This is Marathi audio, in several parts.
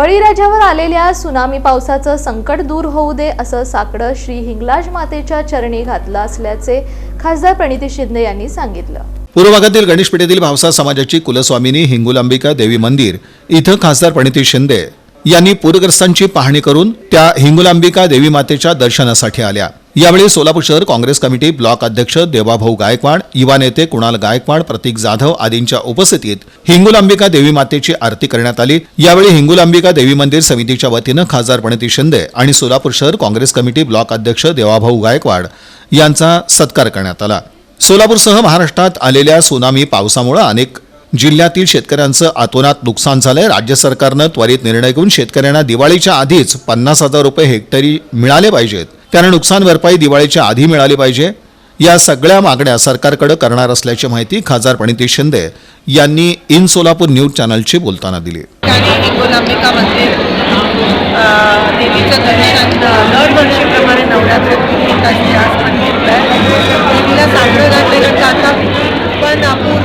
बळीराजावर आलेल्या सुनामी पावसाचं संकट दूर होऊ दे असं साकडं श्री हिंगलाज मातेच्या चरणी घातलं असल्याचे खासदार प्रणिती शिंदे यांनी सांगितलं. पूर्व भागातील गणेशपेठेतील भावसा समाजाची कुलस्वामिनी हिंगुलांबिका देवी मंदिर इथं खासदार प्रणिती शिंदे यांनी पूरग्रस्तांची पाहणी करून त्या हिंगुलांबिका देवी मातेच्या दर्शनासाठी आल्या. यावेळी सोलापूर शहर काँग्रेस कमिटी ब्लॉक अध्यक्ष देवाभाऊ गायकवाड युवा नेते कुणाल गायकवाड प्रतीक जाधव आदींच्या उपस्थितीत हिंगुलांबिका देवी मातेची आरती करण्यात आली. यावेळी हिंगुलांबिका देवी मंदिर समितीच्या वतीनं खासदार प्रणिती शिंदे आणि सोलापूर शहर काँग्रेस कमिटी ब्लॉक अध्यक्ष देवाभाऊ गायकवाड यांचा सत्कार करण्यात आला. सोलापूरसह महाराष्ट्रात आलेल्या सुनामी पावसामुळे अनेक जिल्ह्यातील शेतकऱ्यांचं आतोनात नुकसान झालंय. राज्य सरकारनं त्वरित निर्णय घेऊन शेतकऱ्यांना दिवाळीच्या आधीच पन्नास हजार रुपये हेक्टरी मिळाले पाहिजेत. त्यांना नुकसान भरपाई दिवाळीच्या आधी मिळाली पाहिजे. या सगळ्या मागण्या सरकारकडे करणार असल्याची माहिती खासदार प्रणिती शिंदे यांनी इन सोलापूर न्यूज चॅनलशी बोलताना दिली. पण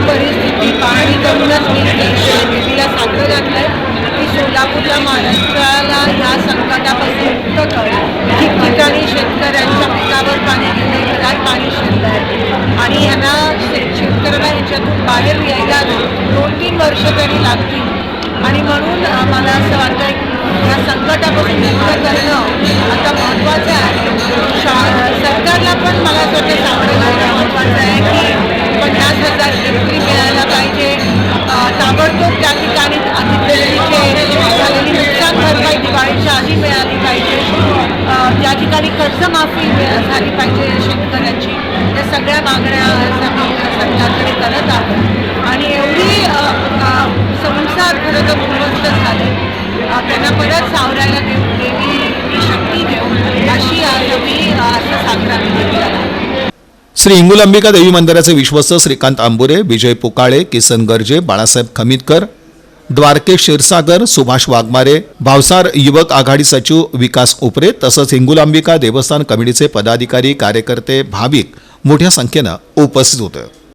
परिस्थिती. पाहणी करूनच मी साखर की सोलापूरला महाराष्ट्र यायला दोन तीन वर्ष तरी लागतील. आणि म्हणून मला असं वाटतं की या संकटापासून मुक्त करणं आता महत्त्वाचं आहे. शा सरकारला पण मला असं वाटतं सांगणं महत्त्वाचं आहे की पन्नास हजार हेक्टरी मिळायला पाहिजे. ताबडतोब त्या ठिकाणी अतिवृष्टीचे झालेली नुकसान भरपाई दिवाळीच्या आधी मिळाली पाहिजे. त्या ठिकाणी कर्जमाफी झाली पाहिजे शेतकऱ्याची. या सगळ्या मागण्या सरकारकडे करत आहोत. आणि एवढी संसार खरं तर उद्ध्वस्त झाले त्यांना परत सावरायला देऊ देवी शक्ती देऊ अशी आज असं श्री हिंगुलांबिका देवी मंदिराचे विश्वस्त श्रीकांत आंबुरे विजय पुकाळे किसन गर्जे बाळासाहेब खमीतकर द्वारकेश क्षीरसागर सुभाष वाघमारे भावसार युवक आघाडी सचिव विकास उपरे तसंच हिंगुलांबिका देवस्थान कमिटीचे पदाधिकारी कार्यकर्ते भाविक मोठ्या संख्येनं उपस्थित होते.